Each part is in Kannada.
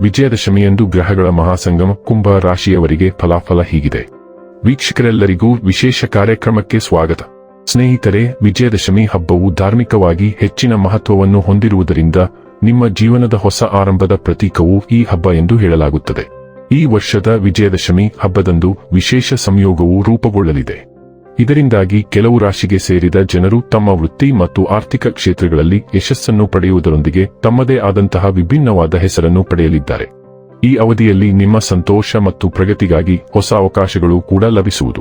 ವಿಜಯದಶಮಿಯಂದು ಗ್ರಹಗಳ ಮಹಾಸಂಗಮ ಕುಂಭ ರಾಶಿಯವರಿಗೆ ಫಲಾಫಲ ಹೀಗಿದೆ. ವೀಕ್ಷಕರೆಲ್ಲರಿಗೂ ವಿಶೇಷ ಕಾರ್ಯಕ್ರಮಕ್ಕೆ ಸ್ವಾಗತ. ಸ್ನೇಹಿತರೆ, ವಿಜಯದಶಮಿ ಹಬ್ಬವು ಧಾರ್ಮಿಕವಾಗಿ ಹೆಚ್ಚಿನ ಮಹತ್ವವನ್ನು ಹೊಂದಿರುವುದರಿಂದ ನಿಮ್ಮ ಜೀವನದ ಹೊಸ ಆರಂಭದ ಪ್ರತೀಕವು ಈ ಹಬ್ಬ ಎಂದು ಹೇಳಲಾಗುತ್ತದೆ. ಈ ವರ್ಷದ ವಿಜಯದಶಮಿ ಹಬ್ಬದಂದು ವಿಶೇಷ ಸಂಯೋಗವು ರೂಪುಗೊಳ್ಳಲಿದೆ. ಇದರಿಂದಾಗಿ ಕೆಲವು ರಾಶಿಗೆ ಸೇರಿದ ಜನರು ತಮ್ಮ ವೃತ್ತಿ ಮತ್ತು ಆರ್ಥಿಕ ಕ್ಷೇತ್ರಗಳಲ್ಲಿ ಯಶಸ್ಸನ್ನು ಪಡೆಯುವುದರೊಂದಿಗೆ ತಮ್ಮದೇ ಆದಂತಹ ವಿಭಿನ್ನವಾದ ಹೆಸರನ್ನು ಪಡೆಯಲಿದ್ದಾರೆ. ಈ ಅವಧಿಯಲ್ಲಿ ನಿಮ್ಮ ಸಂತೋಷ ಮತ್ತು ಪ್ರಗತಿಗಾಗಿ ಹೊಸ ಅವಕಾಶಗಳು ಕೂಡ ಲಭಿಸುವುದು.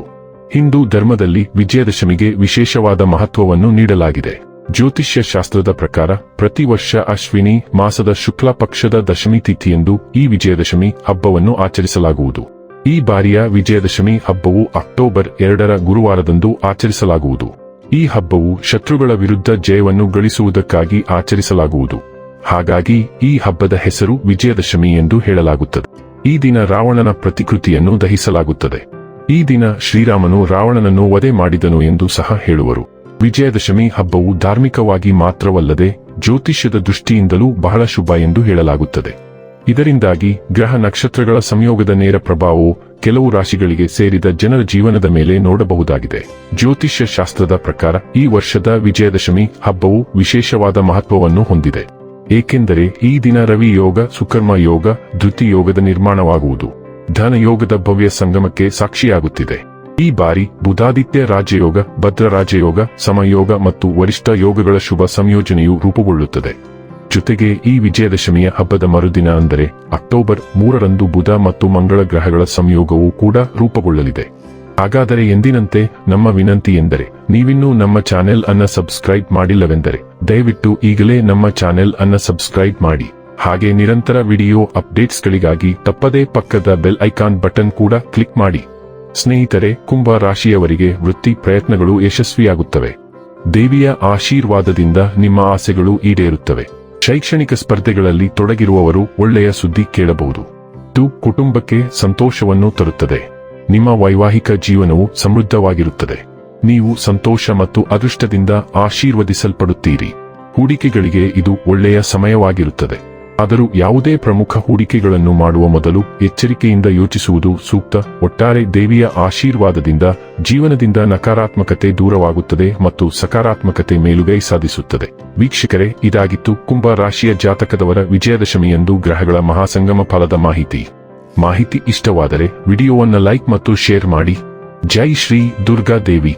ಹಿಂದೂ ಧರ್ಮದಲ್ಲಿ ವಿಜಯದಶಮಿಗೆ ವಿಶೇಷವಾದ ಮಹತ್ವವನ್ನು ನೀಡಲಾಗಿದೆ. ಜ್ಯೋತಿಷ್ಯ ಶಾಸ್ತ್ರದ ಪ್ರಕಾರ ಪ್ರತಿ ವರ್ಷ ಅಶ್ವಿನಿ ಮಾಸದ ಶುಕ್ಲ ಪಕ್ಷದ ದಶಮಿ ತಿಥಿಯಂದು ಈ ವಿಜಯದಶಮಿ ಹಬ್ಬವನ್ನು ಆಚರಿಸಲಾಗುವುದು. ಈ ಬಾರಿಯ ವಿಜಯದಶಮಿ ಹಬ್ಬವು ಅಕ್ಟೋಬರ್ ಎರಡರ ಗುರುವಾರದಂದು ಆಚರಿಸಲಾಗುವುದು. ಈ ಹಬ್ಬವು ಶತ್ರುಗಳ ವಿರುದ್ಧ ಜಯವನ್ನು ಗಳಿಸುವುದಕ್ಕಾಗಿ ಆಚರಿಸಲಾಗುವುದು. ಹಾಗಾಗಿ ಈ ಹಬ್ಬದ ಹೆಸರು ವಿಜಯದಶಮಿ ಎಂದು ಹೇಳಲಾಗುತ್ತದೆ. ಈ ದಿನ ರಾವಣನ ಪ್ರತಿಕೃತಿಯನ್ನು ದಹಿಸಲಾಗುತ್ತದೆ. ಈ ದಿನ ಶ್ರೀರಾಮನು ರಾವಣನನ್ನು ವಧೆ ಮಾಡಿದನು ಎಂದು ಸಹ ಹೇಳುವರು. ವಿಜಯದಶಮಿ ಹಬ್ಬವು ಧಾರ್ಮಿಕವಾಗಿ ಮಾತ್ರವಲ್ಲದೆ ಜ್ಯೋತಿಷ್ಯದ ದೃಷ್ಟಿಯಿಂದಲೂ ಬಹಳ ಶುಭ ಎಂದು ಹೇಳಲಾಗುತ್ತದೆ. ಇದರಿಂದಾಗಿ ಗ್ರಹ ನಕ್ಷತ್ರಗಳ ಸಂಯೋಗದ ನೇರ ಪ್ರಭಾವವು ಕೆಲವು ರಾಶಿಗಳಿಗೆ ಸೇರಿದ ಜನರ ಜೀವನದ ಮೇಲೆ ನೋಡಬಹುದಾಗಿದೆ. ಜ್ಯೋತಿಷ್ಯ ಶಾಸ್ತ್ರದ ಪ್ರಕಾರ ಈ ವರ್ಷದ ವಿಜಯದಶಮಿ ಹಬ್ಬವು ವಿಶೇಷವಾದ ಮಹತ್ವವನ್ನು ಹೊಂದಿದೆ. ಏಕೆಂದರೆ ಈ ದಿನ ರವಿ ಯೋಗ, ಸುಕರ್ಮ ಯೋಗ, ಧೃತಿ ಯೋಗದ ನಿರ್ಮಾಣವಾಗುವುದು. ಧನ ಯೋಗದ ಭವ್ಯ ಸಂಗಮಕ್ಕೆ ಸಾಕ್ಷಿಯಾಗುತ್ತಿದೆ. ಈ ಬಾರಿ ಬುಧಾದಿತ್ಯ ರಾಜಯೋಗ ಭದ್ರ ರಾಜಯೋಗ ಸಮಯೋಗ ಮತ್ತು ವರಿಷ್ಠ ಯೋಗಗಳ ಶುಭ ಸಂಯೋಜನೆಯು ರೂಪುಗೊಳ್ಳುತ್ತದೆ. ಜೊತೆಗೆ ಈ ವಿಜಯದಶಮಿಯ ಹಬ್ಬದ ಮರುದಿನ ಅಂದರೆ ಅಕ್ಟೋಬರ್ ಮೂರರಂದು ಬುಧ ಮತ್ತು ಮಂಗಳ ಗ್ರಹಗಳ ಸಂಯೋಗವೂ ಕೂಡ ರೂಪುಗೊಳ್ಳಲಿದೆ. ಹಾಗಾದರೆ ಎಂದಿನಂತೆ ನಮ್ಮ ವಿನಂತಿ ಎಂದರೆ ನೀವಿನ್ನೂ ನಮ್ಮ ಚಾನೆಲ್ ಅನ್ನ ಸಬ್ಸ್ಕ್ರೈಬ್ ಮಾಡಿಲ್ಲವೆಂದರೆ ದಯವಿಟ್ಟು ಈಗಲೇ ನಮ್ಮ ಚಾನೆಲ್ ಅನ್ನ ಸಬ್ಸ್ಕ್ರೈಬ್ ಮಾಡಿ. ಹಾಗೆ ನಿರಂತರ ವಿಡಿಯೋ ಅಪ್ಡೇಟ್ಸ್ಗಳಿಗಾಗಿ ತಪ್ಪದೇ ಪಕ್ಕದ ಬೆಲ್ ಐಕಾನ್ ಬಟನ್ ಕೂಡ ಕ್ಲಿಕ್ ಮಾಡಿ. ಸ್ನೇಹಿತರೆ, ಕುಂಭ ರಾಶಿಯವರಿಗೆ ವೃತ್ತಿ ಪ್ರಯತ್ನಗಳು ಯಶಸ್ವಿಯಾಗುತ್ತವೆ. ದೇವಿಯ ಆಶೀರ್ವಾದದಿಂದ ನಿಮ್ಮ ಆಸೆಗಳು ಈಡೇರುತ್ತವೆ. ಶೈಕ್ಷಣಿಕ ಸ್ಪರ್ಧೆಗಳಲ್ಲಿ ತೊಡಗಿರುವವರು ಒಳ್ಳೆಯ ಸುದ್ದಿ ಕೇಳಬಹುದು. ಇದು ಕುಟುಂಬಕ್ಕೆ ಸಂತೋಷವನ್ನು ತರುತ್ತದೆ. ನಿಮ್ಮ ವೈವಾಹಿಕ ಜೀವನವು ಸಮೃದ್ಧವಾಗಿರುತ್ತದೆ. ನೀವು ಸಂತೋಷ ಮತ್ತು ಅದೃಷ್ಟದಿಂದ ಆಶೀರ್ವದಿಸಲ್ಪಡುತ್ತೀರಿ. ಹೂಡಿಕೆಗಳಿಗೆ ಇದು ಒಳ್ಳೆಯ ಸಮಯವಾಗಿರುತ್ತದೆ. ಆದರೂ ಯಾವುದೇ ಪ್ರಮುಖ ಹೂಡಿಕೆಗಳನ್ನು ಮಾಡುವ ಮೊದಲು ಎಚ್ಚರಿಕೆಯಿಂದ ಯೋಚಿಸುವುದು ಸೂಕ್ತ. ಒಟ್ಟಾರೆ ದೇವಿಯ ಆಶೀರ್ವಾದದಿಂದ ಜೀವನದಿಂದ ನಕಾರಾತ್ಮಕತೆ ದೂರವಾಗುತ್ತದೆ ಮತ್ತು ಸಕಾರಾತ್ಮಕತೆ ಮೇಲುಗೈ ಸಾಧಿಸುತ್ತದೆ. ವೀಕ್ಷಕರೇ, ಇದಾಗಿತ್ತು ಕುಂಭ ರಾಶಿಯ ಜಾತಕದವರ ವಿಜಯದಶಮಿಯಂದು ಗ್ರಹಗಳ ಮಹಾಸಂಗಮ ಫಲದ ಮಾಹಿತಿ. ಮಾಹಿತಿ ಇಷ್ಟವಾದರೆ ವಿಡಿಯೋವನ್ನು ಲೈಕ್ ಮತ್ತು ಶೇರ್ ಮಾಡಿ. ಜೈ ಶ್ರೀ ದುರ್ಗಾ ದೇವಿ.